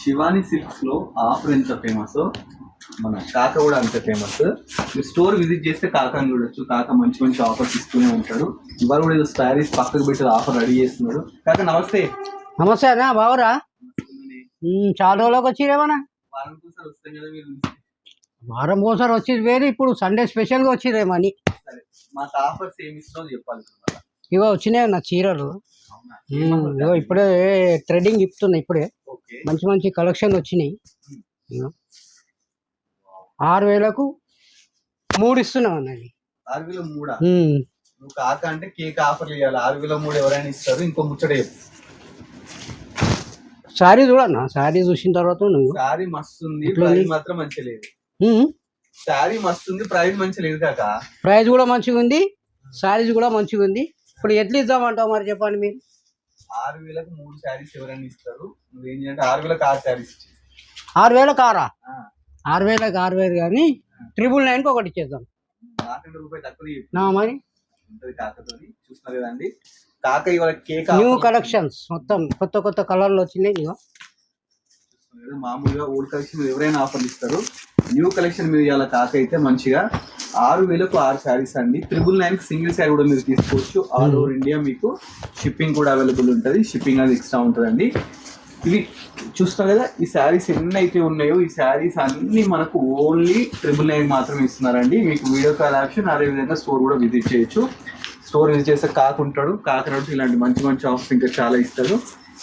శివాని సిల్క్స్లో ఆఫర్ ఎంత ఫేమస్? మన కాక కూడా అంత ఫేమస్. మీరు స్టోర్ విజిట్ చేస్తే కాకాని చూడొచ్చు కాక మంచి మంచి ఆఫర్స్ ఇస్తూనే ఉంటాడు. ఇవాళ కూడా ఏదో స్టారీస్ పక్కకు పెట్టి ఆఫర్ రెడీ చేస్తున్నాడు కాక నమస్తే. నమస్తే అన్న బావరా? చాలా రోజులకు వచ్చిరేమన్నా వారానికి ఒకసారి వస్తాం కదా మీరు? వారం ఒకసారి వచ్చేది వేరు ఇప్పుడు సండే స్పెషల్గా వచ్చిరేమని మాకు ఆఫర్స్ ఏమి ఇస్తామో చెప్పాలి. ఇగో వచ్చినాయి నా చీరలు. ఇగో ఇప్పుడే ట్రెండింగ్ ఇప్పుతున్నాయి ఇప్పుడే. మంచి మంచి కలెక్షన్ వచ్చినాయి. ఇగో. ఆరు వేలకు మూడు ఇస్తున్నాం అన్నది ఆరు వేల మూడా? ఉమ్, నువ్వు కాక అంటే కేక్ ఆఫర్లు ఇవ్వాలి ఆరు వేల మూడు ఎవరైనా ఇస్తారు ఇంకో చెప్పు. శారీ చూడన్నా శారీ చూసిన తర్వాత నువ్వు. శారీ మస్తు ఉంది ప్రైస్? మాత్రం మంచి లేదు. ఉమ్, శారీ మస్తు ఉంది ప్రైస్ మంచి లేదు కాక. ప్రైస్ కూడా మంచిగా ఉంది శారీస్ కూడా మంచిగా ఉంది. ఇప్పుడు ఎట్లా ఇద్దామంటావు మరి చెప్పండి మీరు? ఆరు వేలకు మూడు శారీస్ ఎవరైనా ఇస్తారు. నువ్వేం చేయాలంటే ఆరు వేలకు ఆరు శారీస్ ఆరు వేల కారా ఆరు వేలకు ఆరు వేలు కానీ ట్రిపుల్ నైన్కి ఒకటి ఇచ్చేద్దాం. నాకంటే రూపాయి తక్కువ మరి? ఉంటది కాకతోని. చూస్తున్నారు కదండి కాక ఇవాళ కేక్ న్యూ ఆఫర్. కలెక్షన్స్ మొత్తం కొత్త కొత్త కలర్లు వచ్చినాయి కదా, మామూలుగా ఓల్డ్ కలెక్షన్ ఎవరైనా ఆఫర్లు ఇస్తారు. న్యూ కలెక్షన్ మీద ఇవాళ కాక అయితే మంచిగా ఆరు వేలకు ఆరు శారీస్ అండి. త్రిబుల్ నైన్ సింగిల్ శారీ కూడా మీరు తీసుకోవచ్చు. ఆల్ ఓవర్ ఇండియా మీకు షిప్పింగ్ కూడా అవైలబుల్ ఉంటుంది. షిప్పింగ్ అనేది ఎక్స్ట్రా ఉంటుందండి. ఇవి చూస్తున్నారు కదా ఈ శారీస్ ఎన్ని అయితే ఉన్నాయో ఈ శారీస్ అన్ని మనకు ఓన్లీ ట్రిపుల్ నైన్ మాత్రమే ఇస్తున్నారండి. మీకు వీడియో కాల్ ఆప్షన్ అదేవిధంగా స్టోర్ కూడా విజిట్ చేయొచ్చు. స్టోర్ విజిట్ చేస్తే కాకుంటాడు కాకనాడు ఇలాంటి మంచి మంచి ఆఫర్స్ ఇంకా చాలా ఇస్తారు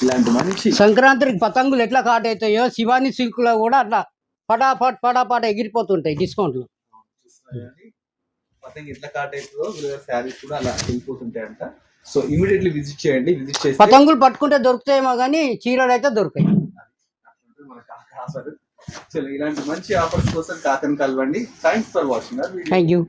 ఇలాంటి మంచి సంక్రాంతికి పతంగులు ఎట్లా కాట్ అవుతాయో శివాని సిల్క్లో కూడా అట్లా పటాపట్ పటాపట ఎగిరిపోతుంటాయి డిస్కౌంట్లు. చూస్తున్నారండి పతంగి ఎట్లా కాట్ అవుతుందో వీళ్ళ శారీస్ కూడా అలా వెళ్ళిపోతుంటాయంట సో ఇమీడియట్లీ విజిట్ చేయండి. విజిట్ చేస్తే పతంగులు పట్టుకుంటే దొరుకుతాయేమో కానీ చీరలు అయితే దొరుకుతాయి సో ఇలాంటి మంచి ఆఫర్స్ కోసం కాకని కలవండి. Thanks for watching thank you